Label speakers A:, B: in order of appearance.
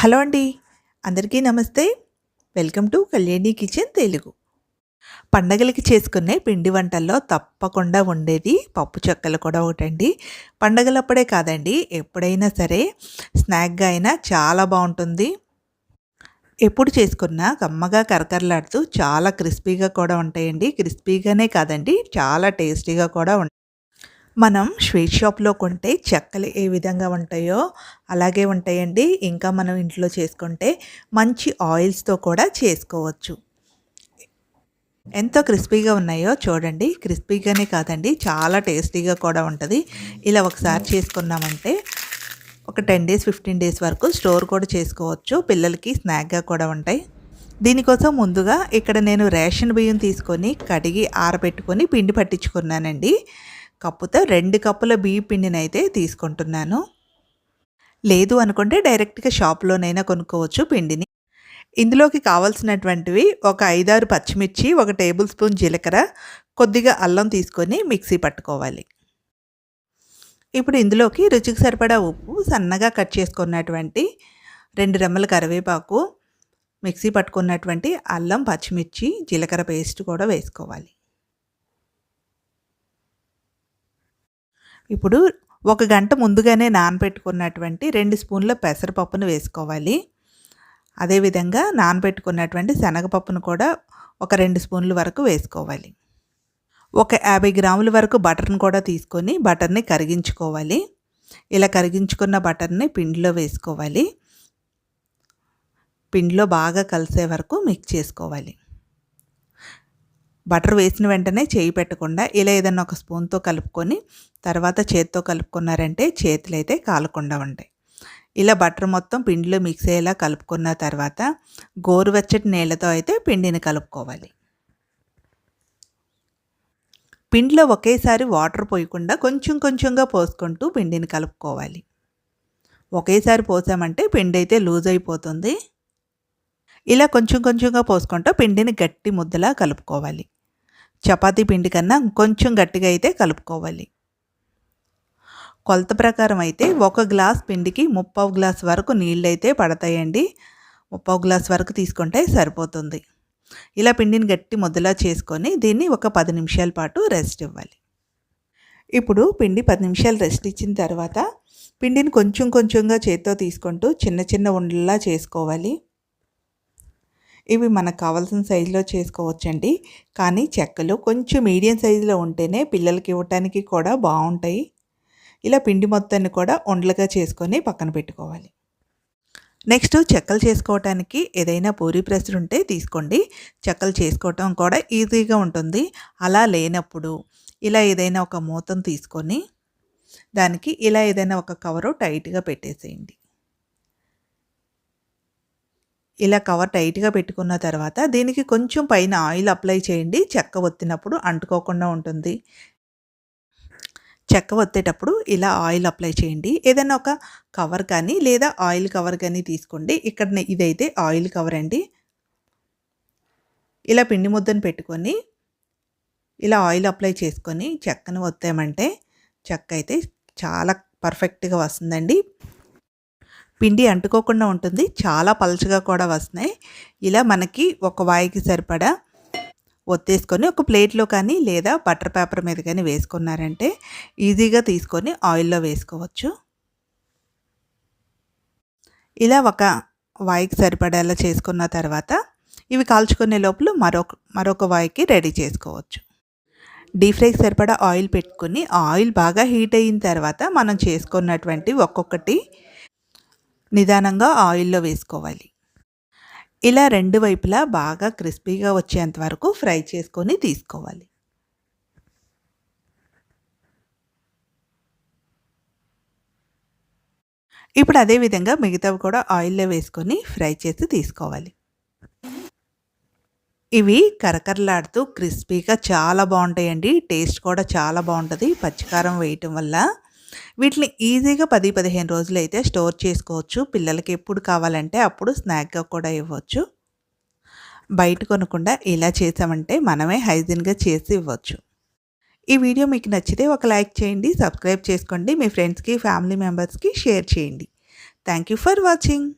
A: Hello అండి. అందరికీ నమస్తే. Welcome to Kalyani kitchen Telugu. పండగలకి చేసుకునే పిండి వంటల్లో తప్పకుండా ఉండేది పప్పు చెక్కలు కూడా ఒకటండి. పండగలప్పుడే కాదండి ఎప్పుడైనా సరే స్నాక్గా అయినా చాలా బాగుంటుంది. ఎప్పుడు చేసుకున్నా కమ్మగా కరకరలాడుతూ చాలా క్రిస్పీగా కూడా ఉంటాయండి. క్రిస్పీగానే కాదండి చాలా టేస్టీగా కూడా ఉంటాయి మనం స్వీట్ షాప్లో కొంటే చెక్కలు ఏ విధంగా ఉంటాయో అలాగే ఉంటాయండి. ఇంకా మనం ఇంట్లో చేసుకుంటే మంచి ఆయిల్స్తో కూడా చేసుకోవచ్చు. ఎంతో క్రిస్పీగా ఉన్నాయో చూడండి. క్రిస్పీగానే కాదండి చాలా టేస్టీగా కూడా ఉంటుంది. ఇలా ఒకసారి చేసుకున్నామంటే ఒక టెన్ డేస్ ఫిఫ్టీన్ డేస్ వరకు స్టోర్ కూడా చేసుకోవచ్చు. పిల్లలకి స్నాక్గా కూడా ఉంటాయి. దీనికోసం ముందుగా ఇక్కడ నేను రేషన్ బియ్యం తీసుకొని కడిగి ఆరబెట్టుకొని పిండి పట్టించుకున్నానండి. కప్పుతో రెండు కప్పుల బియ్య పిండినైతే తీసుకుంటున్నాను. లేదు అనుకుంటే డైరెక్ట్గా షాప్లోనైనా కొనుక్కోవచ్చు పిండిని. ఇందులోకి కావాల్సినటువంటివి ఒక ఐదారు పచ్చిమిర్చి ఒక టేబుల్ స్పూన్ జీలకర్ర కొద్దిగా అల్లం తీసుకొని మిక్సీ పట్టుకోవాలి. ఇప్పుడు ఇందులోకి రుచికి సరిపడా ఉప్పు సన్నగా కట్ చేసుకున్నటువంటి రెండు రెమ్మల కరివేపాకు మిక్సీ పట్టుకున్నటువంటి అల్లం పచ్చిమిర్చి జీలకర్ర పేస్ట్ కూడా వేసుకోవాలి. ఇప్పుడు ఒక గంట ముందుగానే నానబెట్టుకున్నటువంటి రెండు స్పూన్ల పెసరపప్పును వేసుకోవాలి. అదేవిధంగా నానబెట్టుకున్నటువంటి శనగపప్పును కూడా ఒక రెండు స్పూన్ల వరకు వేసుకోవాలి. ఒక యాభై గ్రాముల వరకు బటర్ని కూడా తీసుకొని బటర్ని కరిగించుకోవాలి. ఇలా కరిగించుకున్న బటర్ని పిండిలో వేసుకోవాలి. పిండిలో బాగా కలిసే వరకు మిక్స్ చేసుకోవాలి. బటర్ వేసిన వెంటనే చేయి పెట్టకుండా ఇలా ఏదన్నా ఒక స్పూన్తో కలుపుకొని తర్వాత చేతితో కలుపుకున్నారంటే చేతులు అయితే కాలకుండా ఉంటాయి. ఇలా బటర్ మొత్తం పిండిలో మిక్స్ అయ్యేలా కలుపుకున్న తర్వాత గోరువెచ్చటి నీళ్ళతో అయితే పిండిని కలుపుకోవాలి. పిండిలో ఒకేసారి వాటర్ పోయకుండా కొంచెం కొంచెంగా పోసుకుంటూ పిండిని కలుపుకోవాలి. ఒకేసారి పోసామంటే పిండి అయితే లూజ్ అయిపోతుంది. ఇలా కొంచెం కొంచెంగా పోసుకుంటూ పిండిని గట్టి ముద్దలా కలుపుకోవాలి. చపాతీ పిండి కన్నా కొంచెం గట్టిగా అయితే కలుపుకోవాలి. కొలత ప్రకారం అయితే ఒక గ్లాస్ పిండికి ముప్పావు గ్లాస్ వరకు నీళ్ళు అయితే పడతాయండి. ముప్పావు గ్లాస్ వరకు తీసుకుంటే సరిపోతుంది. ఇలా పిండిని గట్టి ముద్దలా చేసుకొని దీన్ని ఒక పది నిమిషాల పాటు రెస్ట్ ఇవ్వాలి. ఇప్పుడు పిండి పది నిమిషాలు రెస్ట్ ఇచ్చిన తర్వాత పిండిని కొంచెం కొంచెంగా చేత్తో తీసుకుంటూ చిన్న చిన్న ఉండల్లా చేసుకోవాలి. ఇవి మనకు కావాల్సిన సైజులో చేసుకోవచ్చండి. కానీ చెక్కలు కొంచెం మీడియం సైజులో ఉంటేనే పిల్లలకి ఇవ్వటానికి కూడా బాగుంటాయి. ఇలా పిండి మొత్తాన్ని కూడా ఉండలుగా చేసుకొని పక్కన పెట్టుకోవాలి. నెక్స్ట్ చెక్కలు చేసుకోవటానికి ఏదైనా పూరి ప్రెస్ ఉంటే తీసుకోండి. చెక్కలు చేసుకోవటం కూడా ఈజీగా ఉంటుంది. అలా లేనప్పుడు ఇలా ఏదైనా ఒక మూతను తీసుకొని దానికి ఇలా ఏదైనా ఒక కవరు టైట్గా పెట్టేసేయండి. ఇలా కవర్ టైట్గా పెట్టుకున్న తర్వాత దీనికి కొంచెం పైన ఆయిల్ అప్లై చేయండి. చెక్క ఒత్తినప్పుడు అంటుకోకుండా ఉంటుంది. చెక్క ఒత్తేటప్పుడు ఇలా ఆయిల్ అప్లై చేయండి. ఏదైనా ఒక కవర్ కానీ లేదా ఆయిల్ కవర్ కానీ తీసుకోండి. ఇక్కడ ఇదైతే ఆయిల్ కవర్ అండి. ఇలా పిండి ముద్దను పెట్టుకొని ఇలా ఆయిల్ అప్లై చేసుకొని చెక్కను ఒత్తామంటే చెక్క అయితే చాలా పర్ఫెక్ట్గా వస్తుందండి. పిండి అంటుకోకుండా ఉంటుంది. చాలా పలుచగా కూడా వస్తున్నాయి. ఇలా మనకి ఒక వాయికి సరిపడా ఒత్తేసుకొని ఒక ప్లేట్లో కానీ లేదా బటర్ పేపర్ మీద కానీ వేసుకున్నారంటే ఈజీగా తీసుకొని ఆయిల్లో వేసుకోవచ్చు. ఇలా ఒక వాయికి సరిపడేలా చేసుకున్న తర్వాత ఇవి కాల్చుకునే లోపల మరొక మరొక వాయికి రెడీ చేసుకోవచ్చు. డీప్ ఫ్రైకి సరిపడా ఆయిల్ పెట్టుకుని ఆయిల్ బాగా హీట్ అయిన తర్వాత మనం చేసుకున్నటువంటి ఒక్కొక్కటి నిదానంగా ఆయిల్లో వేసుకోవాలి. ఇలా రెండు వైపులా బాగా క్రిస్పీగా వచ్చేంత వరకు ఫ్రై చేసుకొని తీసుకోవాలి. ఇప్పుడు అదేవిధంగా మిగతావి కూడా ఆయిల్లో వేసుకొని ఫ్రై చేసి తీసుకోవాలి. ఇవి కరకరలాడుతూ క్రిస్పీగా చాలా బాగుంటాయండి. టేస్ట్ కూడా చాలా బాగుంటుంది. పచ్చికారం వేయటం వల్ల వీటిని ఈజీగా పది పదిహేను రోజులు అయితే స్టోర్ చేసుకోవచ్చు. పిల్లలకి ఎప్పుడు కావాలంటే అప్పుడు స్నాక్గా కూడా ఇవ్వచ్చు. బయట కొనకుండా ఇలా చేసామంటే మనమే హైజీన్గా చేసి ఇవ్వచ్చు. ఈ వీడియో మీకు నచ్చితే ఒక లైక్ చేయండి సబ్స్క్రైబ్ చేసుకోండి మీ ఫ్రెండ్స్కి ఫ్యామిలీ మెంబర్స్కి షేర్ చేయండి. Thank you for watching.